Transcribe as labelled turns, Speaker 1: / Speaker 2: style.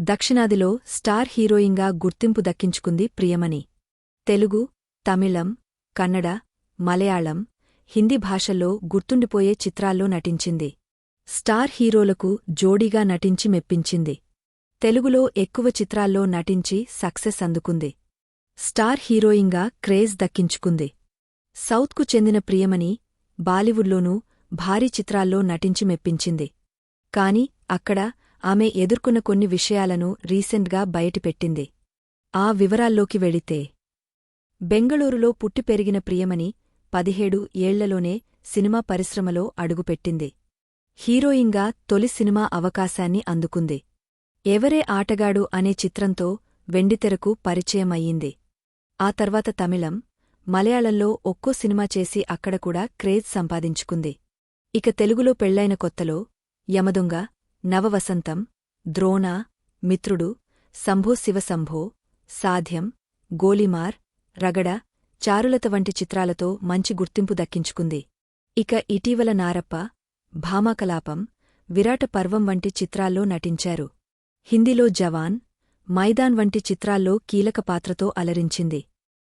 Speaker 1: దక్షిణాదిలో స్టార్ హీరోయిన్గా గుర్తింపు దక్కించుకుంది ప్రియమణి. తెలుగు తమిళం కన్నడ మలయాళం హిందీ భాషల్లో గుర్తుండిపోయే చిత్రాల్లో నటించింది. స్టార్ హీరోలకు జోడీగా నటించి మెప్పించింది. తెలుగులో ఎక్కువ చిత్రాల్లో నటించి సక్సెస్ అందుకుంది. స్టార్ హీరోయిన్గా క్రేజ్ దక్కించుకుంది. సౌత్కు చెందిన ప్రియమణి బాలీవుడ్లోనూ భారీ చిత్రాల్లో నటించి మెప్పించింది. కాని అక్కడ ఆమె ఎదుర్కొన్న కొన్ని విషయాలను రీసెంట్గా బయటిపెట్టింది. ఆ వివరాల్లోకి వెళితే బెంగళూరులో పుట్టి పెరిగిన ప్రియమణి పదిహేడు ఏళ్ళలోనే సినిమా పరిశ్రమలో అడుగుపెట్టింది. హీరోయిన్గా తొలి సినిమా అవకాశాన్ని అందుకుంది. ఎవరే ఆటగాడు అనే చిత్రంతో వెండితెరకు పరిచయమయ్యింది. ఆ తర్వాత తమిళం మలయాళంలో ఒక్కో సినిమా చేసి అక్కడ కూడా క్రేజ్ సంపాదించుకుంది. ఇక తెలుగులో పెళ్ళైన కొత్తలో యమదొంగ నవవసంతం ద్రోణ మిత్రుడు శంభో శివశంభో సాధ్యం గోలిమార్ రగడ చారులత వంటి చిత్రాలతో మంచి గుర్తింపు దక్కించుకుంది. ఇక ఇటీవల నారప్ప భామాకలాపం విరాట పర్వం వంటి చిత్రాల్లో నటించారు. హిందీలో జవాన్ మైదాన్ వంటి చిత్రాల్లో కీలక పాత్రతో అలరించింది.